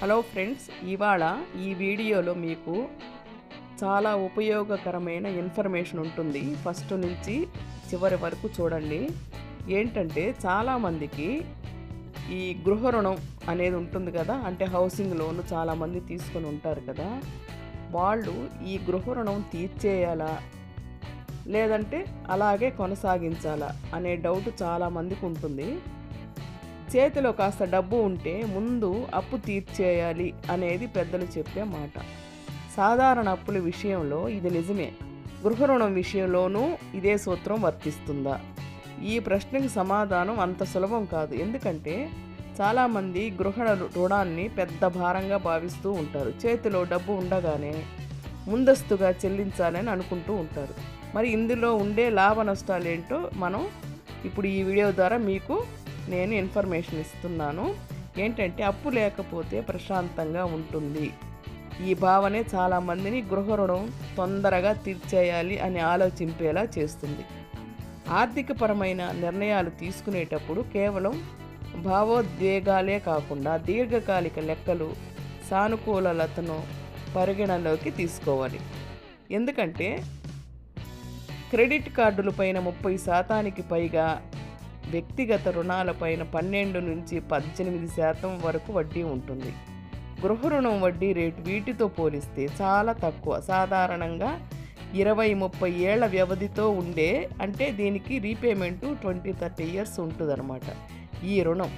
Hello friends ఇవాళ ఈ వీడియోలో మీకు చాలా ఉపయోగకరమైన ఇన్ఫర్మేషన్ ఉంటుంది. ఫస్ట్ నుంచి చివరి వరకు చూడండి. ఏంటంటే చాలామందికి ఈ గృహ రుణం అనేది ఉంటుంది కదా అంటే హౌసింగ్ లోన్ చాలామంది తీసుకొని ఉంటారు కదా. వాళ్ళు ఈ గృహ రుణం తీర్చేయాలా? లేదంటే అలాగే కొనసాగించాలా? అనే డౌట్ చాలామందికి ఉంటుంది. చేతిలో కాస్త డబ్బు ఉంటే ముందు అప్పు తీర్చేయాలి అనేది పెద్దలు చెప్పే మాట. సాధారణ అప్పుల విషయంలో ఇది నిజమే. గృహ రుణం విషయంలోనూ ఇదే సూత్రం వర్తిస్తుందా? ఈ ప్రశ్నకి సమాధానం అంత సులభం కాదు. ఎందుకంటే చాలామంది గృహ రుణాన్ని పెద్ద భారంగా భావిస్తూ ఉంటారు. చేతిలో డబ్బు ఉండగానే ముందస్తుగా చెల్లించాలని అనుకుంటూ ఉంటారు. మరి ఇందులో ఉండే లాభ నష్టాలు ఏంటో మనం ఇప్పుడు ఈ వీడియో ద్వారా మీకు నేను ఇన్ఫర్మేషన్ ఇస్తున్నాను. ఏంటంటే అప్పు లేకపోతే ప్రశాంతంగా ఉంటుంది. ఈ భావనే చాలామందిని గృహ రుణం తొందరగా తీర్చేయాలి అని ఆలోచింపేలా చేస్తుంది. ఆర్థికపరమైన నిర్ణయాలు తీసుకునేటప్పుడు కేవలం భావోద్వేగాలే కాకుండా దీర్ఘకాలిక లెక్కలు సానుకూలతను పరిగణలోకి తీసుకోవాలి. ఎందుకంటే క్రెడిట్ కార్డులపైన ముప్పై శాతానికి పైగా వ్యక్తిగత రుణాలపైన పన్నెండు నుంచి పద్దెనిమిది శాతం వరకు వడ్డీ ఉంటుంది. గృహ రుణం వడ్డీ రేటు వీటితో పోలిస్తే చాలా తక్కువ. సాధారణంగా ఇరవై ముప్పై ఏళ్ళ వ్యవధితో ఉండే అంటే దీనికి రీపేమెంటు ట్వంటీ థర్టీ ఇయర్స్ ఉంటుందన్నమాట. ఈ రుణం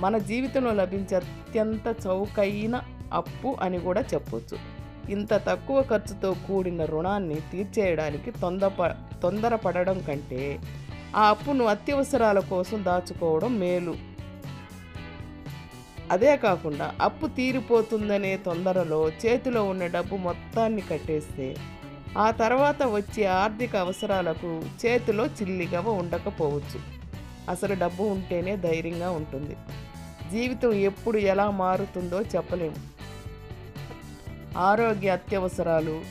మన జీవితంలో లభించే అత్యంత చౌకైన అప్పు అని కూడా చెప్పొచ్చు. ఇంత తక్కువ ఖర్చుతో కూడిన రుణాన్ని తీర్చేయడానికి తొందర తొందరపడడం కంటే ఆ అప్పును అత్యవసరాల కోసం దాచుకోవడం మేలు. అదే కాకుండా అప్పు తీరిపోతుందనే తొందరలో చేతిలో ఉన్న డబ్బు మొత్తాన్ని కట్టేస్తే ఆ తర్వాత వచ్చే ఆర్థిక అవసరాలకు చేతిలో చిల్లిగవ ఉండకపోవచ్చు. అసలు డబ్బు ఉంటేనే ధైర్యంగా ఉంటుంది. జీవితం ఎప్పుడు ఎలా మారుతుందో చెప్పలేము. ఆరోగ్య అత్యవసరాలు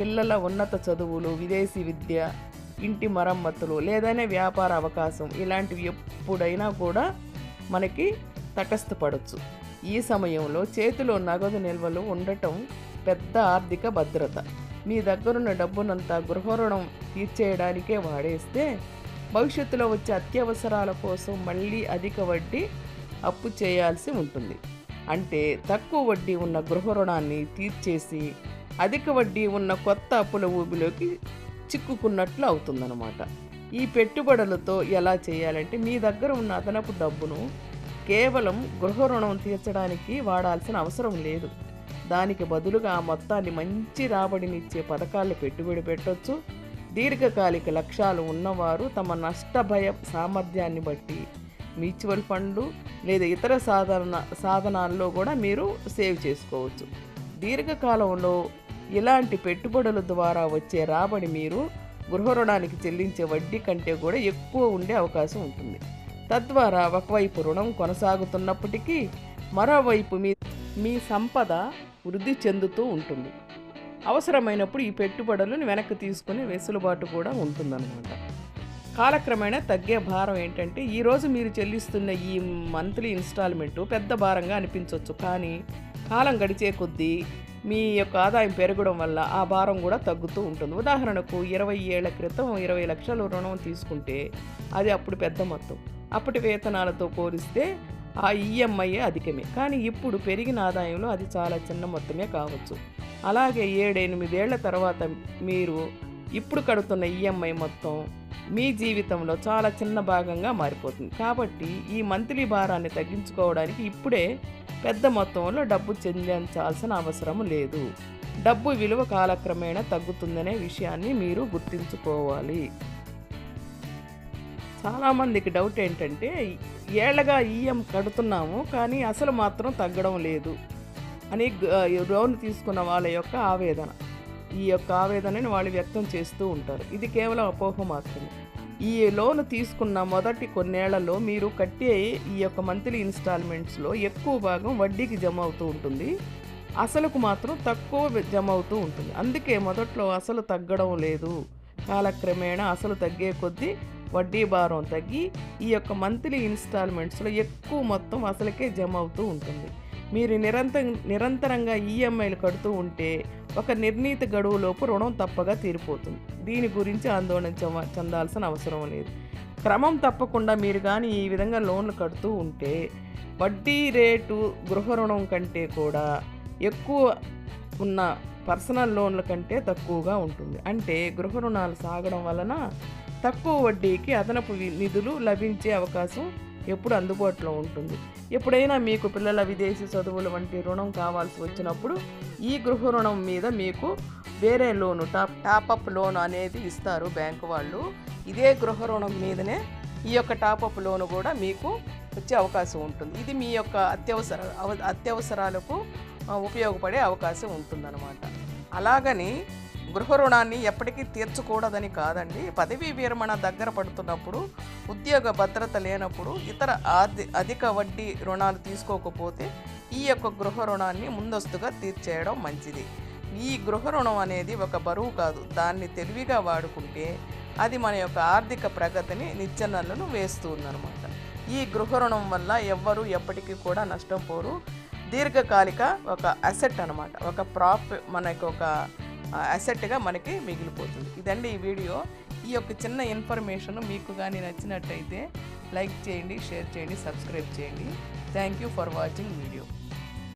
పిల్లల ఉన్నత చదువులు విదేశీ విద్య ఇంటి మరమ్మతులు లేదనే వ్యాపార అవకాశం ఇలాంటివి ఎప్పుడైనా కూడా మనకి తటస్థపడవచ్చు ఈ సమయంలో చేతిలో నగదు నిల్వలు ఉండటం పెద్ద ఆర్థిక భద్రత. మీ దగ్గరున్న డబ్బునంతా గృహ రుణం తీర్చేయడానికే వాడేస్తే భవిష్యత్తులో వచ్చే అత్యవసరాల కోసం మళ్ళీ అధిక వడ్డీ అప్పు చేయాల్సి ఉంటుంది. అంటే తక్కువ వడ్డీ ఉన్న గృహ రుణాన్ని తీర్చేసి అధిక వడ్డీ ఉన్న కొత్త అప్పుల ఊబిలోకి చిక్కుకున్నట్లు అవుతుందన్నమాట. ఈ పెట్టుబడులతో ఎలా చేయాలంటే మీ దగ్గర ఉన్న అదనపు డబ్బును కేవలం గృహ రుణం తీర్చడానికి వాడాల్సిన అవసరం లేదు. దానికి బదులుగా ఆ మొత్తాన్ని మంచి రాబడినిచ్చే పథకాలు పెట్టుబడి పెట్టొచ్చు. దీర్ఘకాలిక లక్ష్యాలు ఉన్నవారు తమ నష్ట భయ సామర్థ్యాన్ని బట్టి మ్యూచువల్ ఫండ్లు లేదా ఇతర సాధారణ సాధనాల్లో కూడా మీరు సేవ్ చేసుకోవచ్చు. దీర్ఘకాలంలో ఇలాంటి పెట్టుబడుల ద్వారా వచ్చే రాబడి మీరు గృహ రుణానికి చెల్లించే వడ్డీ కంటే కూడా ఎక్కువ ఉండే అవకాశం ఉంటుంది. తద్వారా ఒకవైపు రుణం కొనసాగుతున్నప్పటికీ మరోవైపు మీ మీ సంపద వృద్ధి చెందుతూ ఉంటుంది. అవసరమైనప్పుడు ఈ పెట్టుబడులను వెనక్కి తీసుకునే వెసులుబాటు కూడా ఉంటుందన్నమాట. కాలక్రమేణా తగ్గే భారం ఏంటంటే ఈరోజు మీరు చెల్లిస్తున్న ఈ మంత్లీ ఇన్స్టాల్మెంటు పెద్ద భారంగా అనిపించవచ్చు కానీ కాలం గడిచే కొద్దీ మీ యొక్క ఆదాయం పెరగడం వల్ల ఆ భారం కూడా తగ్గుతూ ఉంటుంది. ఉదాహరణకు ఇరవై ఏళ్ళ క్రితం ఇరవై లక్షలు రుణం తీసుకుంటే అది అప్పుడు పెద్ద మొత్తం. అప్పటి వేతనాలతో పోలిస్తే ఆ ఈఎంఐ అధికమే. కానీ ఇప్పుడు పెరిగిన ఆదాయంలో అది చాలా చిన్న మొత్తమే కావచ్చు. అలాగే ఏడెనిమిదేళ్ళ తర్వాత మీరు ఇప్పుడు కడుతున్న ఈఎంఐ మొత్తం మీ జీవితంలో చాలా చిన్న భాగంగా మారిపోతుంది. కాబట్టి ఈ మంత్లీ భారాన్ని తగ్గించుకోవడానికి ఇప్పుడే పెద్ద మొత్తంలో డబ్బు చెల్లించాల్సిన అవసరం లేదు. డబ్బు విలువ కాలక్రమేణా తగ్గుతుందనే విషయాన్ని మీరు గుర్తుంచుకోవాలి. చాలామందికి డౌట్ ఏంటంటే ఏళ్ళగా ఈఎం కడుతున్నాము కానీ అసలు మాత్రం తగ్గడం లేదు అని లోన్ తీసుకున్న వాళ్ళ యొక్క ఆవేదన. ఈ యొక్క ఆవేదనని వాళ్ళు వ్యక్తం చేస్తూ ఉంటారు. ఇది కేవలం అపోహ మాత్రమే. ఈ లోన్ తీసుకున్న మొదటి కొన్నేళ్ళలో మీరు కట్టే ఈ యొక్క మంత్లీ ఇన్స్టాల్మెంట్స్లో ఎక్కువ భాగం వడ్డీకి జమ అవుతూ ఉంటుంది. అసలుకు మాత్రం తక్కువ జమ అవుతూ ఉంటుంది. అందుకే మొదట్లో అసలు తగ్గడం లేదు. కాలక్రమేణా అసలు తగ్గే కొద్దీ వడ్డీ భారం తగ్గి ఈ యొక్క మంత్లీ ఇన్స్టాల్మెంట్స్లో ఎక్కువ మొత్తం అసలుకే జమ అవుతూ ఉంటుంది. మీరు నిరంతరం నిరంతరంగా ఈఎంఐలు కడుతూ ఉంటే ఒక నిర్ణీత గడువులోపు రుణం తప్పగా తీరిపోతుంది. దీని గురించి ఆందోళన చెందాల్సిన అవసరం లేదు. క్రమం తప్పకుండా మీరు కానీ ఈ విధంగా లోన్లు కడుతూ ఉంటే వడ్డీ రేటు గృహ రుణం కంటే కూడా ఎక్కువ ఉన్న పర్సనల్ లోన్ల కంటే తక్కువగా ఉంటుంది. అంటే గృహ రుణాలు సాగడం వలన తక్కువ వడ్డీకి అదనపు నిధులు లభించే అవకాశం ఎప్పుడు అందుబాటులో ఉంటుంది. ఎప్పుడైనా మీకు పిల్లల విదేశీ చదువులు వంటి రుణం కావాల్సి వచ్చినప్పుడు ఈ గృహ రుణం మీద మీకు వేరే లోను టాప్ టాపప్ లోన్ అనేది ఇస్తారు బ్యాంకు వాళ్ళు. ఇదే గృహ రుణం మీదనే ఈ యొక్క టాపప్ లోన్ కూడా మీకు వచ్చే అవకాశం ఉంటుంది. ఇది మీ యొక్క అత్యవసర అవ- అత్యవసరాలకు ఉపయోగపడే అవకాశం ఉంటుందన్నమాట. అలాగని గృహ రుణాన్ని ఎప్పటికీ తీర్చకూడదని కాదండి. పదవీ విరమణ దగ్గర పడుతున్నప్పుడు ఉద్యోగ భద్రత లేనప్పుడు ఇతర అధిక వడ్డీ రుణాలు తీసుకోకపోతే ఈ యొక్క గృహ రుణాన్ని ముందస్తుగా తీర్చేయడం మంచిది. ఈ గృహ రుణం అనేది ఒక బరువు కాదు. దాన్ని తెలివిగా వాడుకుంటే అది మన యొక్క ఆర్థిక ప్రగతిని నిచ్చెనలను వేస్తుందన్నమాట. ఈ గృహ రుణం వల్ల ఎవ్వరూ ఎప్పటికీ కూడా నష్టం పోరు. దీర్ఘకాలిక ఒక అసెట్ అనమాట ఒక ప్రాప్ మనకు ఒక అసెట్గా మనకి మిగిలిపోతుంది. ఇదండి ఈ వీడియో. ఈ యొక్క చిన్న ఇన్ఫర్మేషన్ మీకు కానీ నచ్చినట్టయితే లైక్ చేయండి షేర్ చేయండి సబ్స్క్రైబ్ చేయండి. Thank you for watching video